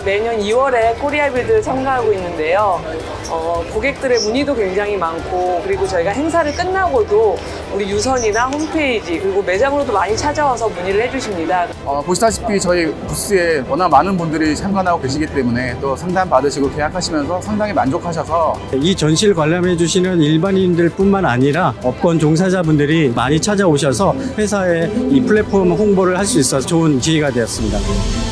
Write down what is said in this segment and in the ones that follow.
2월에 코리아 빌드를 참가하고 있는데요. 어, 고객들의 문의도 굉장히 많고 그리고 저희가 행사를 끝나고도 우리 유선이나 홈페이지 그리고 매장으로도 많이 찾아와서 문의를 해주십니다. 어, 보시다시피 저희 부스에 워낙 많은 분들이 참관하고 계시기 때문에 또 상담 받으시고 계약하시면서 상당히 만족하셔서 이 전시를 관람해 주시는 일반인들 뿐만 아니라 업권 종사자분들이 많이 찾아오셔서 회사의 이 플랫폼 홍보를 할 수 있어서 좋은 기회가 되었습니다.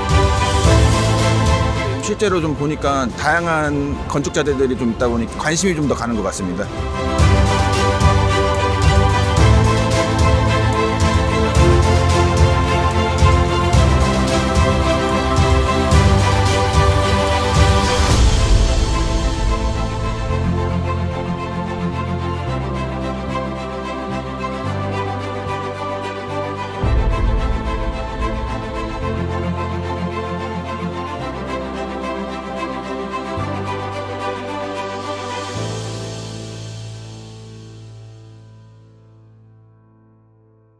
실제로 좀 보니까 다양한 건축자들이 좀 있다 보니 관심이 좀 더 가는 것 같습니다.